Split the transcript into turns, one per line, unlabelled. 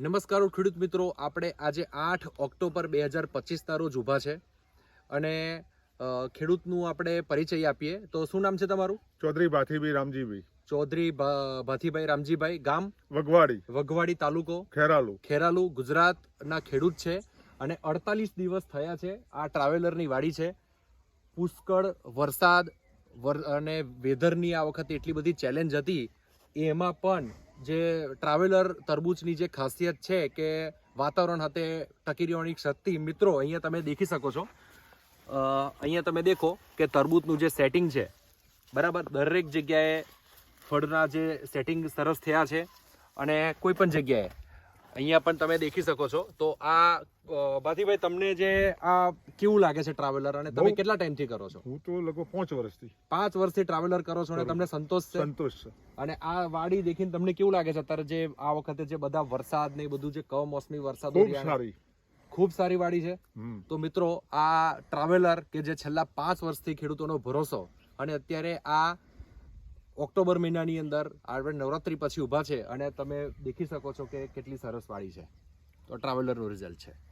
નમસ્કાર ખેડૂત મિત્રો આપણે આજે આઠ ઓક્ટોબર બે હજાર પચીસના રોજ ઊભા છે અને ખેડૂતનું આપણે પરિચય આપીએ. તો શું નામ છે તમારું?
ચૌધરી ભાથીભાઈ રામજીભાઈ.
ચૌધરી ભાથીભાઈ રામજીભાઈ ગામ?
વગવાડી.
વઘવાડી તાલુકો?
ખેરાલુ.
ખેરાલુ ગુજરાતના ખેડૂત છે અને અડતાલીસ દિવસ થયા છે આ ટ્રાવેલરની વાડી છે. પુષ્કળ વરસાદ વર- અને વેધરની આ વખતે એટલી બધી ચેલેન્જ હતી. એમાં પણ જે ટ્રાવેલર તરબૂચની જે ખાસિયત છે કે વાતાવરણ સાથે ટકી રહેવાની શક્તિ, મિત્રો, અહીંયા તમે દેખી શકો છો. અહીંયા તમે દેખો કે તરબૂચનું જે સેટિંગ છે, બરાબર? દરેક જગ્યાએ ફળના જે સેટિંગ સરસ થયા છે અને કોઈ પણ જગ્યાએ અહીંયા પણ તમે દેખી શકો છો. તો આ ભાતીભાઈ તમને જે આ કેવું લાગે છે ટ્રાવેલર અને તમે
કેટલા
કેટલા ટાઈમથી કરો છો?
હું તો લગભગ પાંચ વર્ષથી.
પાંચ વર્ષથી ટ્રાવેલર કરો છો અને તમને સંતોષ છે?
સંતોષ છે.
અને આ વાડી દેખીને તમને કેવું લાગે છે? અત્યારે જે આ વખતે જે બધા વરસાદ ને બધું જે કમોસમી વરસાદ
ખૂબ સારી.
ખૂબ સારી વાડી છે. તો મિત્રો આ ટ્રાવેલર કે જે છેલ્લા પાંચ વર્ષથી ખેડૂતોનો ભરોસો અને અત્યારે આ ઓક્ટોબર મહિનાની અંદર આપણે નવરાત્રી પછી ઊભા છે અને તમે દેખી શકો છો કે કેટલી સરસ વાળી છે. તો ટ્રાવેલરનું રિઝલ્ટ છે.